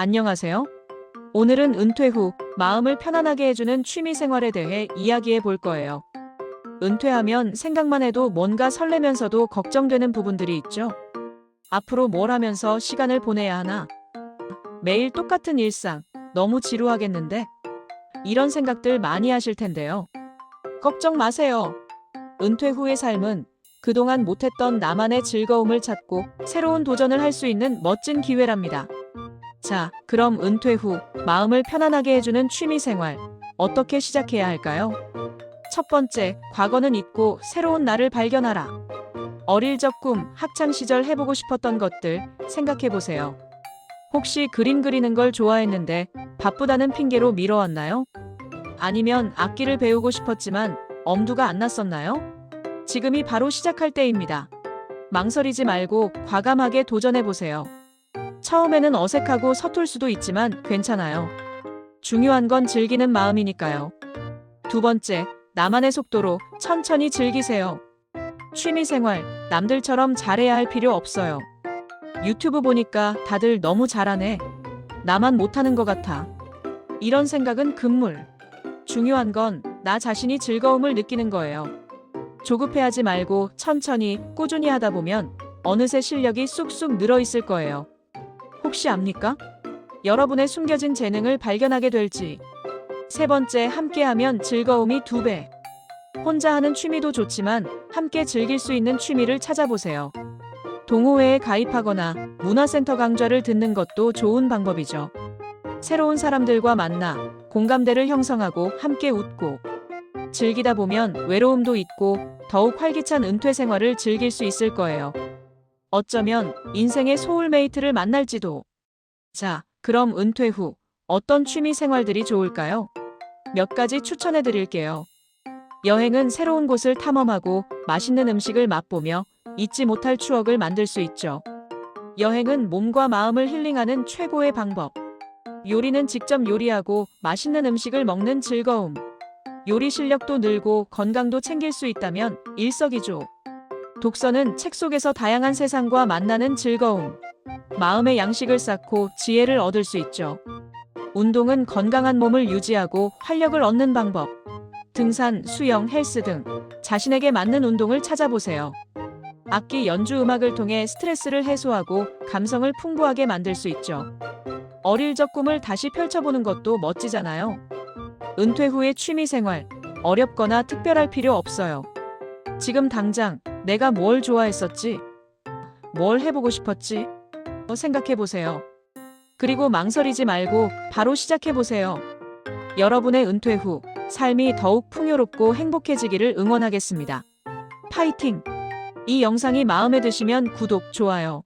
안녕하세요. 오늘은 은퇴 후 마음을 편안하게 해주는 취미 생활에 대해 이야기해 볼 거예요. 은퇴하면 생각만 해도 뭔가 설레면서도 걱정되는 부분들이 있죠. 앞으로 뭘 하면서 시간을 보내야 하나? 매일 똑같은 일상, 너무 지루하겠는데? 이런 생각들 많이 하실 텐데요. 걱정 마세요. 은퇴 후의 삶은 그동안 못했던 나만의 즐거움을 찾고 새로운 도전을 할 수 있는 멋진 기회랍니다. 자, 그럼 은퇴 후 마음을 편안하게 해주는 취미 생활 어떻게 시작해야 할까요? 첫 번째, 과거는 잊고 새로운 나를 발견하라. 어릴 적 꿈, 학창 시절 해보고 싶었던 것들 생각해 보세요. 혹시 그림 그리는 걸 좋아했는데 바쁘다는 핑계로 미뤄왔나요? 아니면 악기를 배우고 싶었지만 엄두가 안 났었나요? 지금이 바로 시작할 때입니다. 망설이지 말고 과감하게 도전해 보세요. 처음에는 어색하고 서툴 수도 있지만 괜찮아요. 중요한 건 즐기는 마음이니까요. 두 번째, 나만의 속도로 천천히 즐기세요. 취미 생활, 남들처럼 잘해야 할 필요 없어요. 유튜브 보니까 다들 너무 잘하네. 나만 못하는 것 같아. 이런 생각은 금물. 중요한 건 나 자신이 즐거움을 느끼는 거예요. 조급해하지 말고 천천히 꾸준히 하다 보면 어느새 실력이 쑥쑥 늘어 있을 거예요. 혹시 압니까? 여러분의 숨겨진 재능을 발견하게 될지. 세 번째, 함께하면 즐거움이 두 배. 혼자 하는 취미도 좋지만 함께 즐길 수 있는 취미를 찾아보세요. 동호회에 가입하거나 문화센터 강좌를 듣는 것도 좋은 방법이죠. 새로운 사람들과 만나 공감대를 형성하고 함께 웃고 즐기다 보면 외로움도 잊고 더욱 활기찬 은퇴 생활을 즐길 수 있을 거예요. 어쩌면 인생의 소울메이트를 만날지도. 자, 그럼 은퇴 후 어떤 취미 생활들이 좋을까요? 몇 가지 추천해 드릴게요. 여행은 새로운 곳을 탐험하고 맛있는 음식을 맛보며 잊지 못할 추억을 만들 수 있죠. 여행은 몸과 마음을 힐링하는 최고의 방법. 요리는 직접 요리하고 맛있는 음식을 먹는 즐거움. 요리 실력도 늘고 건강도 챙길 수 있다면 일석이조. 독서는 책 속에서 다양한 세상과 만나는 즐거움. 마음의 양식을 쌓고 지혜를 얻을 수 있죠. 운동은 건강한 몸을 유지하고 활력을 얻는 방법. 등산, 수영, 헬스 등 자신에게 맞는 운동을 찾아보세요. 악기 연주 음악을 통해 스트레스를 해소하고 감성을 풍부하게 만들 수 있죠. 어릴 적 꿈을 다시 펼쳐보는 것도 멋지잖아요. 은퇴 후의 취미 생활, 어렵거나 특별할 필요 없어요. 지금 당장 내가 뭘 좋아했었지? 뭘 해보고 싶었지? 어, 생각해보세요. 그리고 망설이지 말고 바로 시작해보세요. 여러분의 은퇴 후 삶이 더욱 풍요롭고 행복해지기를 응원하겠습니다. 파이팅! 이 영상이 마음에 드시면 구독, 좋아요,